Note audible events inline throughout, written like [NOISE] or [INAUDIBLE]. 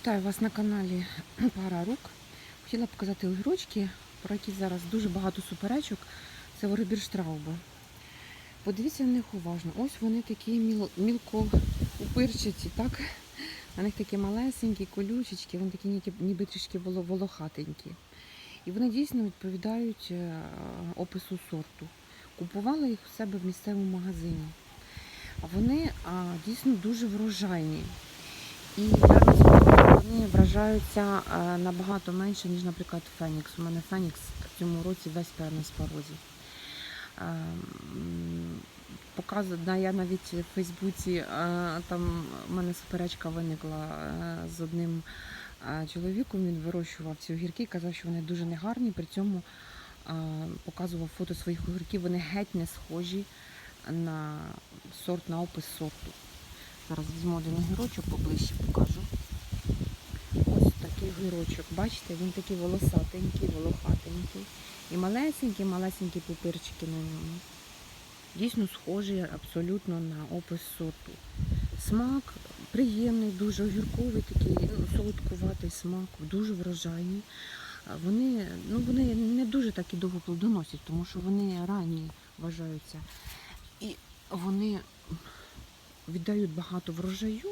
Вітаю вас на каналі [CLEARS THROAT] Пара Рук. Хотіла показати огірочки, про які зараз дуже багато суперечок. Це Воробірштрауби. Подивіться на них уважно. Ось вони такі міл, мілко упирчаті, так? На них такі малесенькі, колючечки, вони такі ніби, трішки волохатенькі. І вони дійсно відповідають е, опису сорту. Купувала їх у себе в місцевому магазині. Вони а, дійсно дуже врожайні. І я вони вражаються е, набагато менше, ніж, наприклад, Фенікс. У мене Фенікс в цьому році весь певний спорозі. Показую, да, я навіть в Фейсбуці, е, там в мене суперечка виникла е, з одним чоловіком. Він вирощував ці огірки, казав, що вони дуже негарні. При цьому показував фото своїх огірків. Вони геть не схожі на сорт, на опис сорту. Зараз візьму один огірочок поближче покажу. Огірочок. Бачите, він такий волосатенький, волохатенький. І малесенькі, малесенькі пупирчики на ньому. Дійсно схожий абсолютно на опис сорту. Смак приємний, дуже огірковий, такий ну, солодкуватий смак, дуже врожайний. Вони, ну, вони не дуже так і довго плодоносять, тому що вони ранні вважаються. І вони віддають багато врожаю,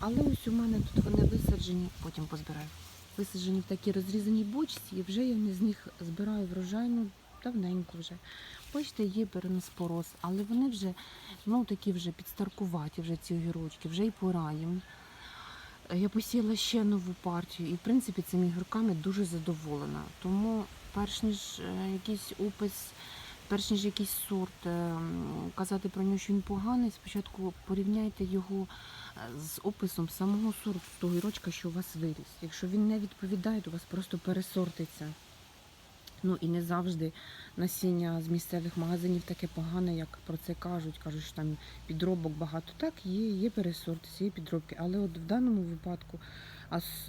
але ось у мене тут вони висаджені, потім позбираю. Висаджені в такій розрізаній бочці, і вже я з них збираю врожайну давненько вже. Бачите, є переноспороз, але вони вже ну, такі вже підстаркуваті, вже ці огірочки, вже й пора їм. Я посіяла ще нову партію і, в принципі, цими огірками дуже задоволена. Тому, перш ніж е, якийсь опис, перш ніж якийсь сорт, е, казати про нього, що він поганий, спочатку порівняйте його е, з описом самого сорту того огірочка, що у вас виріс. Якщо він не відповідає, то у вас просто пересортиться. Ну і не завжди насіння з місцевих магазинів таке погане, як про це кажуть. Кажуть, що там підробок багато. Так, є, є пересорти, є підробки, але от в даному випадку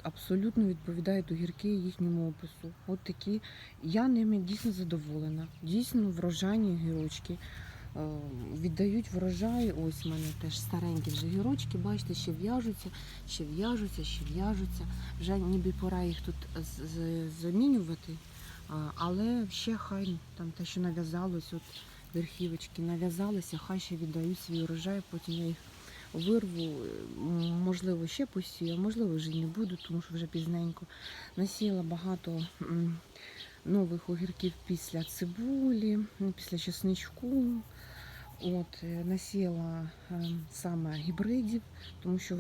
абсолютно відповідають огірки їхньому опису. От такі. Я ними дійсно задоволена. Дійсно врожайні огірочки. Е, Віддають врожай. Ось в мене теж старенькі вже гірочки, бачите, ще в'яжуться, ще в'яжуться, ще в'яжуться. Вже ніби пора їх тут замінювати. Але ще хай там те, що нав'язалось, от верхівочки нав'язалися, хай ще віддають свій урожай, потім я їх вирву, можливо, ще посію, можливо, вже не буду, тому що вже пізненько. Насіяла багато нових огірків після цибулі, після чесничку. От, е, насіяла е, саме гібридів, тому що